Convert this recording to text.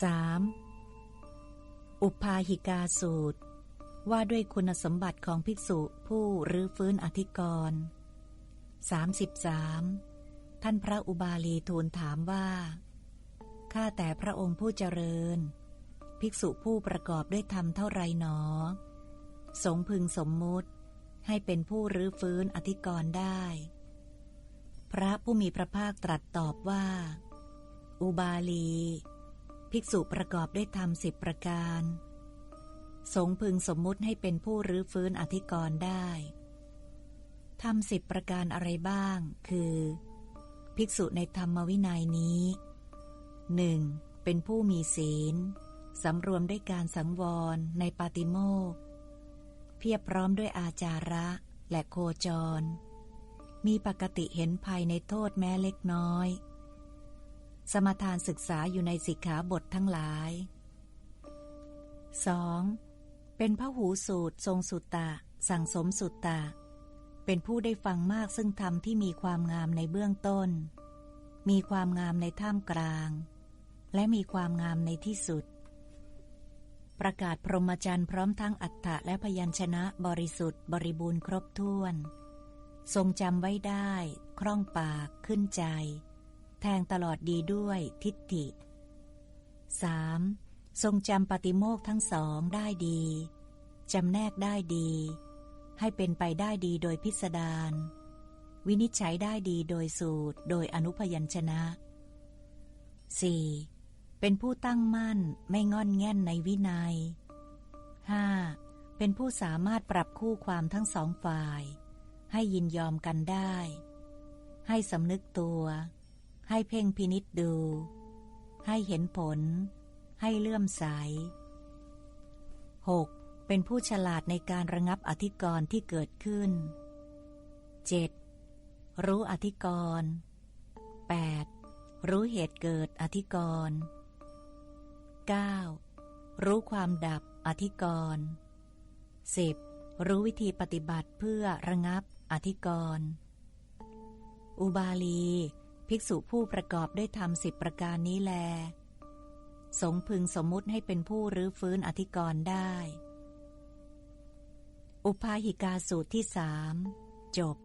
3. อุปาหิกาสูตร ว่าด้วยคุณสมบัติของภิกษุผู้รื้อฟื้นอธิกรณ์ 33. ท่านพระอุบาลีทูลถามว่า ข้าแต่พระองค์ผู้เจริญ ภิกษุผู้ประกอบด้วยธรรมเท่าไรหนอ สงพึงสมมุติให้เป็นผู้รื้อฟื้นอธิกรณ์ได้ พระผู้มีพระภาคตรัสตอบว่า อุบาลี ภิกษุประกอบด้วยธรรมสิบประการ สงพึงสมมุติให้เป็นผู้รื้อฟื้นอธิกรณ์ได้ทำสิบประการอะไรบ้าง คือ ภิกษุในธรรมวินัยนี้หนึ่งเป็นผู้มีศีล สำรวมด้วยการสังวรในปาติโมกเพียบพร้อมด้วยอาจาระและโคจร มีปกติเห็นภัยในโทษแม้เล็กน้อย สมทานศึกษาอยู่ในสิกขาบททั้งหลาย 2. เป็นพระหูสูตร ทรงสุตตะ สั่งสมสุตตะ เป็นผู้ได้ฟังมากซึ่งธรรมที่มีความงามในเบื้องต้น มีความงามในท่ามกลาง และมีความงามในที่สุด ประกาศพรหมจรรย์พร้อมทั้งอัฏฐะและพยัญชนะบริสุทธิ์บริบูรณ์ครบถ้วน ทรงจำไว้ได้ คล่องปากขึ้นใจ แทงตลอดดีด้วยทิฏฐิ 3. ทรงจำปฏิโมกทั้งสองได้ดีจำแนกได้ดี ให้เป็นไปได้ดีโดยพิสดารวินิจฉัยได้ดีโดยสูตรโดยอนุพยัญชนะ 4. เป็นผู้ตั้งมั่นไม่งอนแง่นในวินัย 5. เป็นผู้สามารถปรับคู่ความทั้งสองฝ่าย ให้ยินยอมกันได้ ให้สำนึกตัว ให้เพ่งพินิษดู ให้เห็นผล ให้เลื่อมใส 6. เป็นผู้ฉลาดในการระงับอธิกรณ์ที่เกิดขึ้น 7. รู้อธิกรณ์ 8. รู้เหตุเกิดอธิกรณ์ 9. รู้ความดับอธิกรณ์ 10. รู้วิธีปฏิบัติเพื่อระงับอธิกรณ์ อุบาลี ภิกษุผู้ประกอบด้วยธรรมสิบประการนี้แล สงพึงสมมุติให้เป็นผู้รื้อฟื้นอธิกรณ์ได้ อุปาหิกาสูตรที่สามจบ